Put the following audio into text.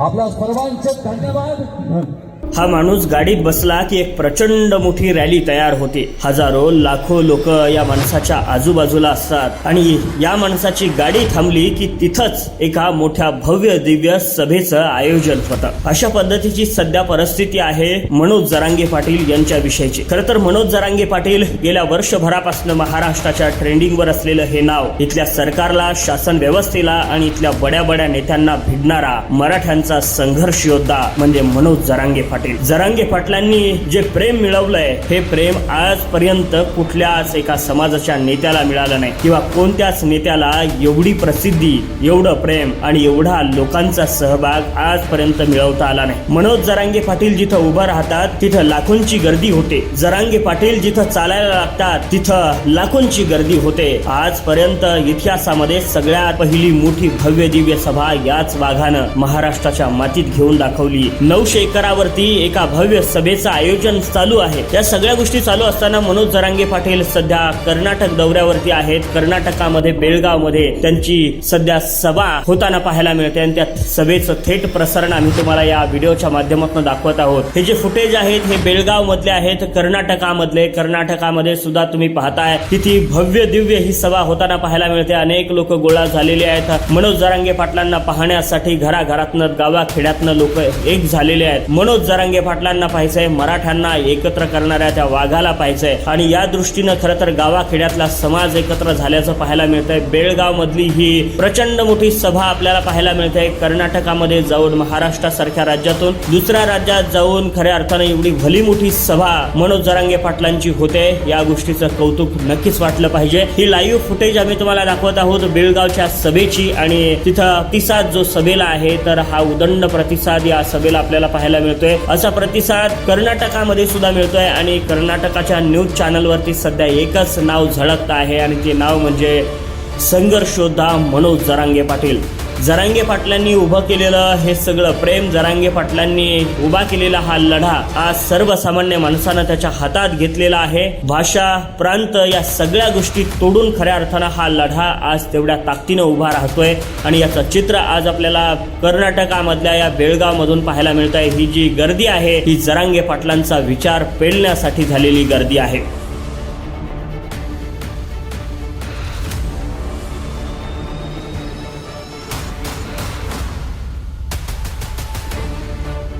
आपला सर्वांचे धन्यवाद. हा माणूस गाडीत बसला की एक प्रचंड मोठी रॅली तयार होते. हजारो लाखो लोक या माणसाच्या आजूबाजूला असतात. आणि या माणसाची गाडी थांबली की तिथंच एका मोठ्या भव्य दिव्य सभेचं आयोजन होतं. अशा पद्धतीची सध्या परिस्थिती आहे मनोज जरांगे पाटील यांच्या विषयीची खरं तर मनोज जरांगे पाटील गेल्या वर्षभरापासून महाराष्ट्राच्या ट्रेंडिंगवर असलेलं हे नाव इथल्या सरकारला शासन व्यवस्थेला आणि इथल्या बड्या बड्या नेत्यांना भिडणारा मराठ्यांचा संघर्ष योद्धा म्हणजे मनोज जरांगे पाटील. जरांगे पाटलांनी जे प्रेम मिळवलंय हे प्रेम आजपर्यंत कुठल्याच एका समाजाच्या नेत्याला मिळालं नाही. किंवा कोणत्याच नेत्याला एवढी प्रसिद्धी एवढं प्रेम आणि एवढा लोकांचा सहभाग आजपर्यंत मिळवता आला नाही. मनोज जरांगे पाटील जिथं उभं राहतात तिथं लाखोंची गर्दी होते. जरांगे पाटील जिथं चालायला लागतात तिथं लाखोंची गर्दी होते. आजपर्यंत इतिहासामध्ये सगळ्यात पहिली मोठी भव्य दिव्य सभा याच वाघानं महाराष्ट्राच्या मातीत घेऊन दाखवली. नऊशे एकरावरती एका भव्य सभेचं आयोजन चालू आहे. या सगळ्या गोष्टी चालू असताना मनोज जरांगे पाटील सध्या कर्नाटक दौऱ्यावरती आहेत. कर्नाटकामध्ये बेळगावमध्ये त्यांची सध्या सभा होताना पाहायला मिळते आणि त्या सभेचं थेट प्रसारण आम्ही तुम्हाला या व्हिडिओच्या माध्यमातून दाखवत आहोत. हे जे फुटेज आहेत हे बेळगाव मधले आहेत कर्नाटकामधले कर्नाटकामध्ये सुद्धा तुम्ही पाहताय. किती भव्य दिव्य ही सभा होताना पाहायला मिळते. अनेक लोक गोळा झालेले आहेत. मनोज जरांगे पाटलांना पाहण्यासाठी घराघरातनं गावाखेड्यातनं लोक एक झालेले आहेत. मनोज जरांगे पाटलांना पाहिजे मराठ्यांना एकत्र करणाऱ्या त्या वाघाला पाहिजे आणि या दृष्टीनं खरं तर गावाखेड्यातला समाज एकत्र झाल्याचं पाहायला मिळतंय. बेळगाव मधली ही प्रचंड मोठी सभा आपल्याला पाहायला मिळते कर्नाटकामध्ये जाऊन महाराष्ट्रासारख्या राज्यातून दुसऱ्या राज्यात जाऊन खऱ्या अर्थानं एवढी भली मोठी सभा मनोज जरांगे पाटलांची होते. या गोष्टीचं कौतुक नक्कीच वाटलं पाहिजे. ही लाईव्ह फुटेज आम्ही तुम्हाला दाखवत आहोत बेळगावच्या सभेची. आणि तिथं प्रतिसाद जो सभेला आहे तर हा उदंड प्रतिसाद या सभेला आपल्याला पाहायला मिळतोय. असा प्रतिसाद कर्नाटकामध्ये सुद्धा मिळतोय आणि कर्नाटकाच्या न्यूज चॅनलवरती सध्या एकच नाव झळकत आहे आणि ते नाव म्हणजे संघर्षोद्धा मनोज जरांगे पाटील. जरांगे पाटलांनी उभं केलेलं हे सगळं प्रेम जरांगे पाटलांनी उभा केलेला हा लढा आज सर्वसामान्य माणसानं त्याच्या हातात घेतलेला आहे. भाषा प्रांत या सगळ्या गोष्टी तोडून खऱ्या अर्थानं हा लढा आज तेवढ्या ताकदीनं उभा राहतोय. आणि याचं चित्र आज आपल्याला कर्नाटकामधल्या या बेळगावमधून पाहायला मिळत आहे ही जी गर्दी आहे ही जरांगे पाटलांचा विचार पेलण्यासाठी झालेली गर्दी आहे.